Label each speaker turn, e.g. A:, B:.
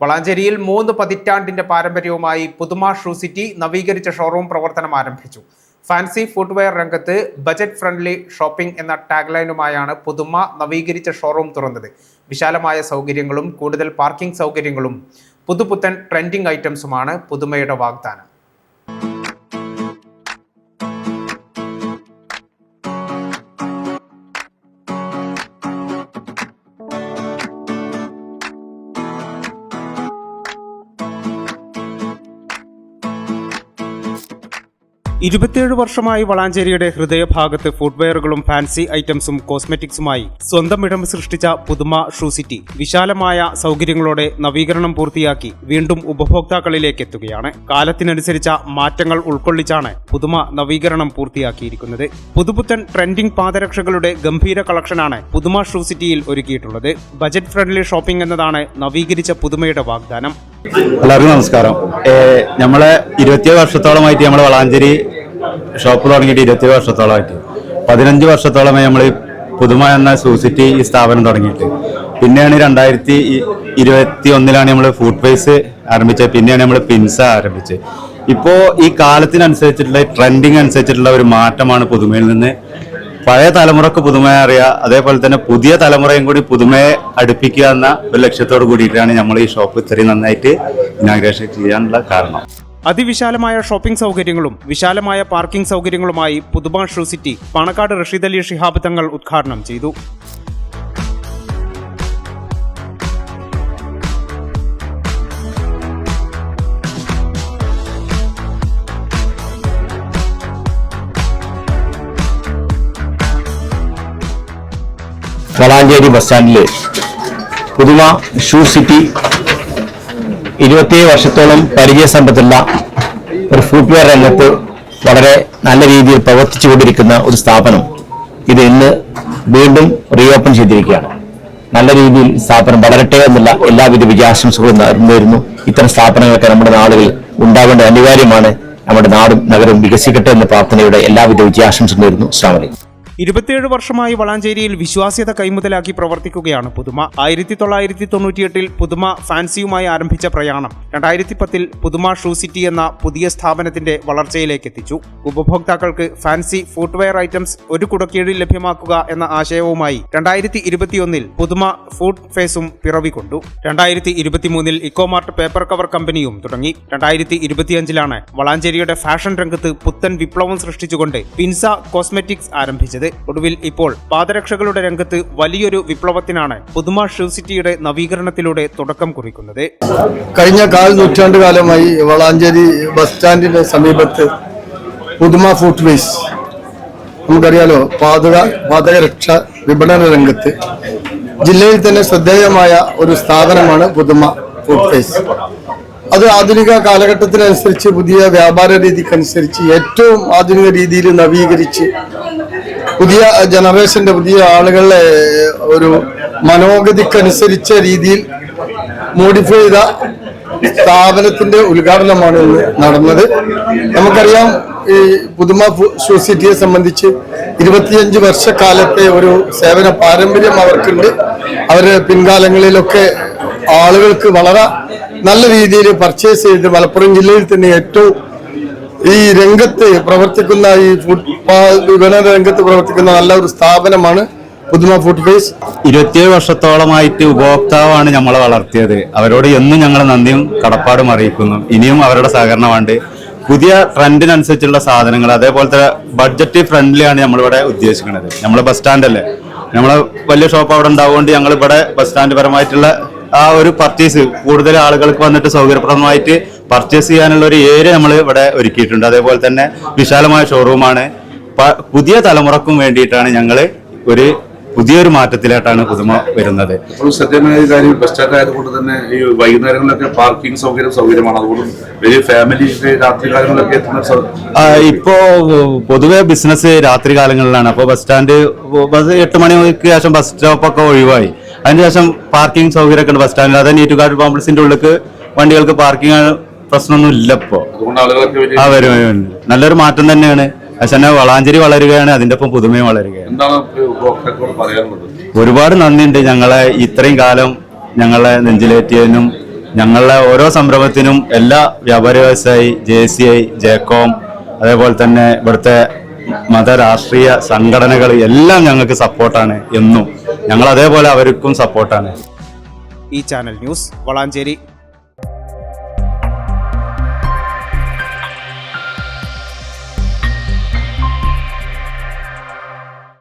A: വളാഞ്ചേരിയിൽ മൂന്ന് പതിറ്റാണ്ടിന്റെ പാരമ്പര്യവുമായി പുതുമ ഷൂ സിറ്റി നവീകരിച്ച ഷോറൂം പ്രവർത്തനം ആരംഭിച്ചു. ഫാൻസി ഫുട്വെയർ രംഗത്ത് ബജറ്റ് ഫ്രണ്ട്ലി ഷോപ്പിംഗ് എന്ന ടാഗ്ലൈനുമായാണ് പുതുമ നവീകരിച്ച ഷോറൂം തുറന്നത്. വിശാലമായ സൗകര്യങ്ങളും കൂടുതൽ പാർക്കിംഗ് സൗകര്യങ്ങളും പുതുപുത്തൻ ട്രെൻഡിംഗ് ഐറ്റംസുമാണ് പുതുമയുടെ വാഗ്ദാനം. ഇരുപത്തിയേഴ് വർഷമായി വളാഞ്ചേരിയുടെ ഹൃദയഭാഗത്ത് ഫുട്വെയറുകളും ഫാൻസി ഐറ്റംസും കോസ്മെറ്റിക്സുമായി സ്വന്തം ഇടം സൃഷ്ടിച്ച പുതുമ ഷൂ സിറ്റി വിശാലമായ സൗകര്യങ്ങളോടെ നവീകരണം പൂർത്തിയാക്കി വീണ്ടും ഉപഭോക്താക്കളിലേക്ക് എത്തുകയാണ്. കാലത്തിനനുസരിച്ച മാറ്റങ്ങൾ ഉൾക്കൊള്ളിച്ചാണ് പുതുമ നവീകരണം പൂർത്തിയാക്കിയിരിക്കുന്നത്. പുതുപുത്തൻ ട്രെൻഡിംഗ് പാദരക്ഷകളുടെ ഗംഭീര കളക്ഷനാണ് പുതുമ ഷൂ സിറ്റിയിൽ ഒരുക്കിയിട്ടുള്ളത്. ബജറ്റ് ഫ്രണ്ട്ലി ഷോപ്പിംഗ് എന്നതാണ് നവീകരിച്ച പുതുമയുടെ വാഗ്ദാനം.
B: എല്ലാവർക്കും നമസ്കാരം. നമ്മളെ ഇരുപത്തിയേഴ് വർഷത്തോളമായിട്ട് നമ്മൾ വളാഞ്ചേരി ഷോപ്പ് തുടങ്ങിയിട്ട് ഇരുപത്തിയേഴ് വർഷത്തോളമായിട്ട്. പതിനഞ്ച് വർഷത്തോളമായി നമ്മൾ പുതുമ എന്ന സൂസിറ്റി ഈ സ്ഥാപനം തുടങ്ങിയിട്ട്. പിന്നെയാണ് രണ്ടായിരത്തി ഇരുപത്തി ഒന്നിലാണ് നമ്മൾ ഫുഡ് പേസ് ആരംഭിച്ചത്. പിന്നെയാണ് നമ്മൾ പിൻസ ആരംഭിച്ചത്. ഇപ്പോൾ ഈ കാലത്തിനനുസരിച്ചിട്ടുള്ള ട്രെൻഡിങ് അനുസരിച്ചിട്ടുള്ള ഒരു മാറ്റമാണ് പുതുമയിൽ നിന്ന് പഴയ തലമുറയ്ക്ക് പുതുമയെ അറിയാം അതേപോലെ തന്നെ പുതിയ തലമുറയും കൂടി പുതുമയെ അടുപ്പിക്കുക എന്ന ഒരു ലക്ഷ്യത്തോട് കൂടിയിട്ടാണ് നമ്മൾ ഈ ഷോപ്പ് ഇത്രയും നന്നായിട്ട് ഇനാഗ്രേഷൻ ചെയ്യാനുള്ള കാരണം.
A: അതിവിശാലമായ ഷോപ്പിംഗ് സൗകര്യങ്ങളും വിശാലമായ പാർക്കിംഗ് സൗകര്യങ്ങളുമായി പുതുമ ഷൂ സിറ്റി പാണക്കാട് റഷീദ് അലി ഷിഹാബ് തങ്ങൾ ഉദ്ഘാടനം ചെയ്തു.
C: വളാഞ്ചേരി ബസ് സ്റ്റാൻഡിൽ പുതുമ ഷൂ സിറ്റി ഇരുപത്തിയേഴ് വർഷത്തോളം പരിചയസമ്പത്തുള്ള ഒരു ഫുട്വെയർ രംഗത്ത് വളരെ നല്ല രീതിയിൽ പ്രവർത്തിച്ചുകൊണ്ടിരിക്കുന്ന ഒരു സ്ഥാപനം ഇത് ഇന്ന് വീണ്ടും റീഓപ്പൺ ചെയ്തിരിക്കുകയാണ്. നല്ല രീതിയിൽ സ്ഥാപനം വളരട്ടെ എന്നുള്ള എല്ലാവിധ വിജയാശംസകളും നേരുന്നു ഇത്തരം സ്ഥാപനങ്ങളൊക്കെ നമ്മുടെ നാടുകളിൽ ഉണ്ടാകേണ്ട അനിവാര്യമാണ്. നമ്മുടെ നാടും നഗരവും വികസിക്കട്ടെ എന്ന പ്രാർത്ഥനയുടെ എല്ലാവിധ വിജയാശംസകളും നേരുന്നു. സ്വാമി
A: ഇരുപത്തിയേഴ് വർഷമായി വളാഞ്ചേരിയിൽ വിശ്വാസ്യത കൈമുതലാക്കി പ്രവർത്തിക്കുകയാണ് പുതുമ. ആയിരത്തി തൊള്ളായിരത്തി തൊണ്ണൂറ്റിയെട്ടിൽ പുതുമ ഫാൻസിയുമായി ആരംഭിച്ച പ്രയാണം രണ്ടായിരത്തി പത്തിൽ പുതുമ ഷൂ സിറ്റി എന്ന പുതിയ സ്ഥാപനത്തിന്റെ വളർച്ചയിലേക്ക് എത്തിച്ചു. ഉപഭോക്താക്കൾക്ക് ഫാൻസി ഫുട്വെയർ ഐറ്റംസ് ഒരു കുടക്കീഴിൽ ലഭ്യമാക്കുക എന്ന ആശയവുമായി രണ്ടായിരത്തി ഇരുപത്തിയൊന്നിൽ പുതുമ ഫുഡ് ഫേസും പിറവികൊണ്ടു. രണ്ടായിരത്തി ഇരുപത്തിമൂന്നിൽ ഇക്കോമാർട്ട് പേപ്പർ കവർ കമ്പനിയും തുടങ്ങി. രണ്ടായിരത്തി ഇരുപത്തിയഞ്ചിലാണ് വളാഞ്ചേരിയുടെ ഫാഷൻ രംഗത്ത് പുത്തൻ വിപ്ലവം സൃഷ്ടിച്ചുകൊണ്ട് പിൻസ കോസ്മെറ്റിക്സ് ആരംഭിച്ചത്. ഒടുവിൽ ഇപ്പോൾ പാദരക്ഷകളുടെ രംഗത്ത് വലിയൊരു വിപ്ലവത്തിനാണ് പുതുമ ഷൂ സിറ്റിയുടെ നവീകരണത്തിലൂടെ തുടക്കം കുറിക്കുന്നത്.
D: കഴിഞ്ഞ കാൽ നൂറ്റാണ്ട് കാലമായി വളാഞ്ചേരി ബസ് സ്റ്റാൻഡിന്റെ സമീപത്ത് പുതുമ ഫുഡ് വേസ്. നമുക്കറിയാലോ പാതക പാതകരക്ഷ വിപണന രംഗത്ത്. ജില്ലയിൽ തന്നെ ശ്രദ്ധേയമായ ഒരു സ്ഥാപനമാണ് പുതുമ ഫുഡ് ഫേസ് അത് ആധുനിക കാലഘട്ടത്തിനനുസരിച്ച് പുതിയ വ്യാപാര രീതിക്കനുസരിച്ച് ഏറ്റവും ആധുനിക രീതിയിൽ നവീകരിച്ച് പുതിയ ജനറേഷന്റെ പുതിയ ആളുകളെ ഒരു മനോഗതിക്കനുസരിച്ച രീതിയിൽ മോഡിഫൈ ചെയ്ത സ്ഥാപനത്തിന്റെ ഉദ്ഘാടനമാണ് ഇന്ന് നടന്നത്. നമുക്കറിയാം ഈ പുതുമ സൊസൈറ്റിയെ സംബന്ധിച്ച് ഇരുപത്തിയഞ്ച് വർഷക്കാലത്തെ ഒരു സേവന പാരമ്പര്യം അവർക്കുണ്ട്. അവർ പിൻകാലങ്ങളിലൊക്കെ ആളുകൾക്ക് വളരെ നല്ല രീതിയിൽ പർച്ചേസ് ചെയ്ത് മലപ്പുറം ജില്ലയിൽ തന്നെ ഏറ്റവും ഈ രംഗത്ത് പ്രവർത്തിക്കുന്ന ഈ വിപണന രംഗത്ത് പ്രവർത്തിക്കുന്ന നല്ല ഒരു സ്ഥാപനമാണ് പുതുമ ഫുഡ് ഫേസ്
B: ഇരുപത്തിയേഴ് വർഷത്തോളമായിട്ട് ഉപഭോക്താവാണ് നമ്മളെ വളർത്തിയത്. അവരോട് എന്നും ഞങ്ങൾ നന്ദിയും കടപ്പാടും അറിയിക്കുന്നു. ഇനിയും അവരുടെ സഹകരണമുണ്ട് പുതിയ ട്രെൻഡിനനുസരിച്ചുള്ള സാധനങ്ങൾ അതേപോലത്തെ ബഡ്ജറ്റ് ഫ്രണ്ട്ലിയാണ് നമ്മളിവിടെ ഉദ്ദേശിക്കുന്നത്. നമ്മൾ ബസ് സ്റ്റാൻഡ് അല്ലേ? നമ്മളെ വലിയ ഷോപ്പ് അവിടെ ഉണ്ടാവുകൊണ്ട് ഞങ്ങൾ ഇവിടെ ബസ് സ്റ്റാൻഡ് പരമായിട്ടുള്ള ആ ഒരു പർച്ചേസ് കൂടുതൽ ആളുകൾക്ക് വന്നിട്ട് സൗകര്യപ്രദമായിട്ട് പർച്ചേസ് ചെയ്യാനുള്ള ഒരു ഏരിയ നമ്മൾ ഇവിടെ ഒരുക്കിയിട്ടുണ്ട്. അതേപോലെ തന്നെ വിശാലമായ ഷോറൂമാണ് പുതിയ തലമുറക്കും വേണ്ടിയിട്ടാണ് ഞങ്ങൾ ഒരു പുതിയൊരു മാറ്റത്തിലായിട്ടാണ് പുതുമ വരുന്നത്.
E: അപ്പോൾ സത്യമായ ഒരു കാര്യം ബസ് സ്റ്റാൻഡ് ആയതുകൊണ്ട് തന്നെ ഈ വൈകുന്നേരങ്ങളിലൊക്കെ പാർക്കിംഗ് സൗകര്യം സൗകര്യമാണ്. അതുകൊണ്ട് വലിയ ഫാമിലി രാത്രി കാലങ്ങളിലൊക്കെ എത്തുന്ന
B: ഇപ്പോ പൊതുവെ ബിസിനസ് രാത്രി കാലങ്ങളിലാണ്. അപ്പോൾ ബസ് സ്റ്റാൻഡ് ബസ് എട്ട് മണിക്ക് ശേഷം ബസ് സ്റ്റോപ്പ് ഒക്കെ ഒഴിവായി. അതിനുശേഷം പാർക്കിംഗ് സൗകര്യമൊക്കെ ഉണ്ട്. ബസ് സ്റ്റാൻഡിൽ അതായത് നീറ്റുകാട് കോംപ്ലക്സിന്റെ ഉള്ളിൽ വണ്ടികൾക്ക് പാർക്കിംഗ് പ്രശ്നമൊന്നും ഇല്ല ഇപ്പോ ആ വരും വരും. നല്ലൊരു മാറ്റം തന്നെയാണ്. പക്ഷെ തന്നെ വളാഞ്ചേരി വളരുകയാണ് അതിന്റെ ഒപ്പം പുതുമയും വളരുകയാണ്.
E: എന്താണ് ഉപഭോക്താക്കളോട് പറയാനുള്ളത്?
B: ഒരുപാട് നന്ദിയുണ്ട് ഞങ്ങളെ ഇത്രയും കാലം ഞങ്ങളെ നെഞ്ചിലേറ്റിയതിനും ഞങ്ങളെ ഓരോ സംരംഭത്തിനും എല്ലാ വ്യാപാര വ്യവസായി ജെ സി ഐ ജേക്കോം അതേപോലെ തന്നെ ഇവിടുത്തെ മത രാഷ്ട്രീയ സംഘടനകൾ എല്ലാം ഞങ്ങൾക്ക് സപ്പോർട്ടാണ് എന്നും. ഞങ്ങൾ അതേപോലെ അവർക്കും സപ്പോർട്ടാണ്.
A: ഈ ചാനൽ ന്യൂസ് വളാഞ്ചേരി.